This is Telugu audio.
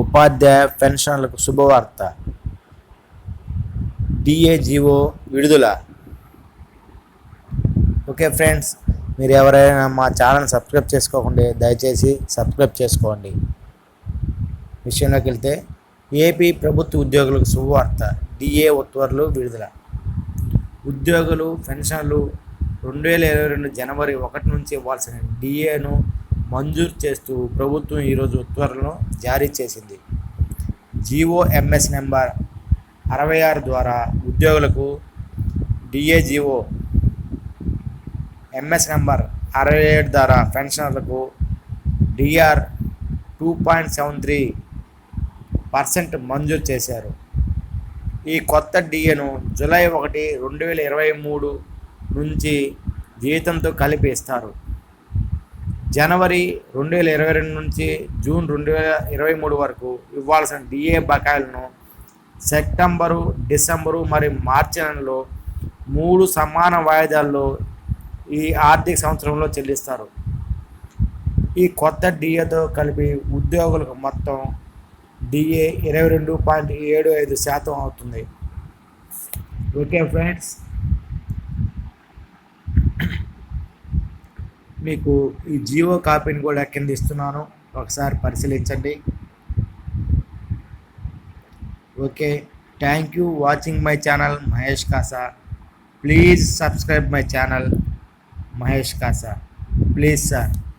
ఉపాధ్యాయ పెన్షన్లకు శుభవార్త. డిఏజిఓ విడుదల. ఓకే ఫ్రెండ్స్ మీరు ఎవరైనా మా ఛానల్ సబ్స్క్రైబ్ చేసుకోకుండా దయచేసి సబ్స్క్రైబ్ చేసుకోండి. విషయంలోకి వెళ్తే ఏపీ ప్రభుత్వ ఉద్యోగులకు శుభవార్త. డిఏ ఉత్తర్వులు విడుదల. ఉద్యోగులు పెన్షన్లు రెండు వేల ఇరవై రెండు జనవరి ఒకటి నుంచి ఇవ్వాల్సిన డిఏను మంజూరు చేస్తూ ప్రభుత్వం ఈరోజు ఉత్తర్వులను జారీ చేసింది. జీఓఎంఎస్ నెంబర్ అరవై ఆరు ద్వారా ఉద్యోగులకు డిఏజిఓ ఎంఎస్ నెంబర్ అరవై ఏడు ద్వారా పెన్షనర్లకు DR two point seven three percent మంజూరు చేశారు. ఈ కొత్త డిఏను జూలై ఒకటి రెండు వేల ఇరవై మూడు నుంచి జీతంతో కలిపి ఇస్తారు. జనవరి రెండు వేల ఇరవై రెండు నుంచి జూన్ రెండు వేల ఇరవై మూడు వరకు ఇవ్వాల్సిన డిఏ బకాయిలను సెప్టెంబరు డిసెంబరు మరియు మార్చి నెలలో మూడు సమాన వాయిదాల్లో ఈ ఆర్థిక సంవత్సరంలో చెల్లిస్తారు. ఈ కొత్త డిఏతో కలిపి ఉద్యోగులకు మొత్తం డిఏ ఇరవై రెండు పాయింట్ ఏడు ఐదు శాతం అవుతుంది. ఓకే ఫ్రెండ్స్ మీకు ఈ జియో కాపీని కూడా కింద ఇస్తున్నాను. ఒకసారి పరిశీలించండి. Okay. Thank you watching my channel Mahesh Kasa. Please subscribe my channel Mahesh Kasa. Please sir.